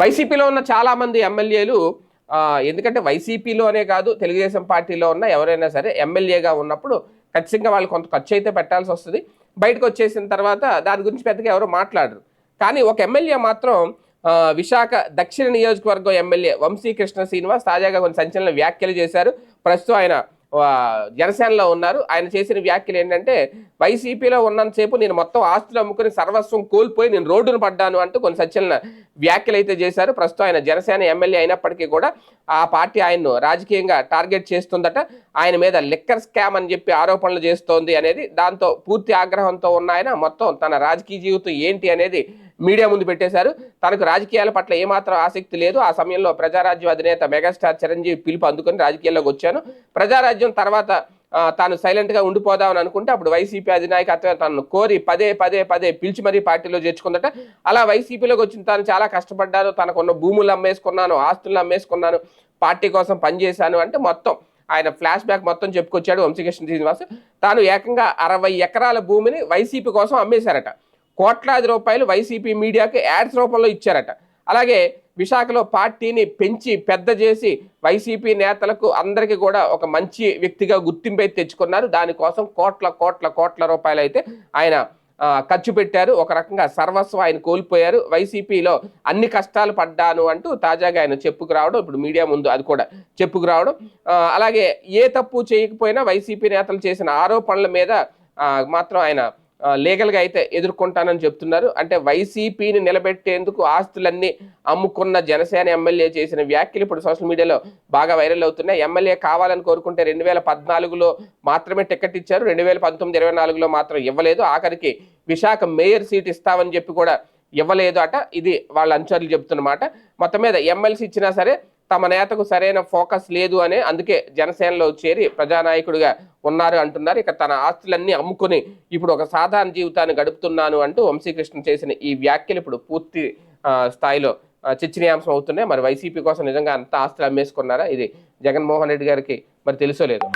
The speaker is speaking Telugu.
వైసీపీలో ఉన్న చాలా మంది ఎమ్మెల్యేలు ఎందుకంటే వైసీపీలోనే కాదు తెలుగుదేశం పార్టీలో ఉన్న ఎవరైనా సరే ఎమ్మెల్యేగా ఉన్నప్పుడు ఖచ్చితంగా వాళ్ళు కొంత ఖర్చు అయితే పెట్టాల్సి వస్తుంది. బయటకు వచ్చేసిన తర్వాత దాని గురించి పెద్దగా ఎవరు మాట్లాడరు. కానీ ఒక ఎమ్మెల్యే మాత్రం విశాఖ దక్షిణ నియోజకవర్గం ఎమ్మెల్యే వంశీకృష్ణ శ్రీనివాస్ తాజాగా కొన్ని సంచలన వ్యాఖ్యలు చేశారు. ప్రస్తుతం ఆయన జనసేనలో ఉన్నారు. ఆయన చేసిన వ్యాఖ్యలు ఏంటంటే వైసీపీలో ఉన్నంతసేపు నేను మొత్తం ఆస్తులు అమ్ముకుని సర్వస్వం కోల్పోయి నేను రోడ్డును పడ్డాను అంటూ కొన్ని సంచలన వ్యాఖ్యలు అయితే చేశారు. ప్రస్తుతం ఆయన జనసేన ఎమ్మెల్యే అయినప్పటికీ కూడా ఆ పార్టీ ఆయన్ను రాజకీయంగా టార్గెట్ చేస్తుందట. ఆయన మీద లిక్కర్ స్కామ్ అని చెప్పి ఆరోపణలు చేస్తోంది అనేది దాంతో పూర్తి ఆగ్రహంతో ఉన్న ఆయన మొత్తం తన రాజకీయ జీవితం ఏంటి అనేది మీడియా ముందు పెట్టేశారు. తనకు రాజకీయాల పట్ల ఏమాత్రం ఆసక్తి లేదు. ఆ సమయంలో ప్రజారాజ్యం అధినేత మెగాస్టార్ చిరంజీవి పిలుపు అందుకుని రాజకీయాల్లోకి వచ్చాను. ప్రజారాజ్యం తర్వాత తాను సైలెంట్గా ఉండిపోదామని అనుకుంటే అప్పుడు వైసీపీ అధినాయకత్వం తనను కోరి పదే పదే పదే పిలిచి మరీ పార్టీలో చేర్చుకుందట. అలా వైసీపీలోకి వచ్చిన తాను చాలా కష్టపడ్డాను. తనకున్న భూములు అమ్మేసుకున్నాను ఆస్తులు అమ్మేసుకున్నాను పార్టీ కోసం పనిచేశాను అంటే మొత్తం ఆయన ఫ్లాష్ బ్యాక్ మొత్తం చెప్పుకొచ్చాడు వంశీకృష్ణ శ్రీనివాస్. తాను ఏకంగా అరవై ఎకరాల భూమిని వైసీపీ కోసం అమ్మేశారట. కోట్లాది రూపాయలు వైసీపీ మీడియాకు యాడ్స్ రూపంలో ఇచ్చారట. అలాగే విశాఖలో పార్టీని పెంచి పెద్ద చేసి వైసీపీ నేతలకు అందరికీ కూడా ఒక మంచి వ్యక్తిగా గుర్తింపు అయితే తెచ్చుకున్నారు. దానికోసం కోట్ల కోట్ల కోట్ల రూపాయలు అయితే ఆయన ఖర్చు పెట్టారు. ఒక రకంగా సర్వస్వం ఆయన కోల్పోయారు. వైసీపీలో అన్ని కష్టాలు పడ్డాను అంటూ తాజాగా ఆయన చెప్పుకు రావడం ఇప్పుడు మీడియా ముందు అది కూడా చెప్పుకు రావడం. అలాగే ఏ తప్పు చేయకపోయినా వైసీపీ నేతలు చేసిన ఆరోపణల మీద మాత్రం ఆయన లీగల్గా అయితే ఎదుర్కొంటానని చెప్తున్నారు. అంటే వైసీపీని నిలబెట్టేందుకు ఆస్తులన్నీ అమ్ముకున్న జనసేన ఎమ్మెల్యే చేసిన వ్యాఖ్యలు ఇప్పుడు సోషల్ మీడియాలో బాగా వైరల్ అవుతున్నాయి. ఎమ్మెల్యే కావాలని కోరుకుంటే రెండు వేల పద్నాలుగులో మాత్రమే టికెట్ ఇచ్చారు. రెండు వేల పంతొమ్మిది ఇరవై నాలుగులో మాత్రం ఇవ్వలేదు. ఆఖరికి విశాఖ మేయర్ సీట్ ఇస్తామని చెప్పి కూడా ఇవ్వలేదు అట. ఇది వాళ్ళ అనుచరులు చెప్తున్నమాట. మొత్తం మీద ఎమ్మెల్సీ ఇచ్చినా సరే తమ నేతకు సరైన ఫోకస్ లేదు అనే అందుకే జనసేనలో చేరి ప్రజానాయకుడిగా ఉన్నారు అంటున్నారు. ఇక తన ఆస్తులన్నీ అమ్ముకుని ఇప్పుడు ఒక సాధారణ జీవితాన్ని గడుపుతున్నాను అంటూ వంశీకృష్ణ చేసిన ఈ వ్యాఖ్యలు ఇప్పుడు పూర్తి స్థాయిలో చర్చనీయాంశం అవుతున్నాయి. మరి వైసీపీ కోసం నిజంగా అంత ఆస్తులు అమ్మేసుకున్నారా? ఇది జగన్మోహన్ రెడ్డి గారికి మరి తెలుసో లేదు?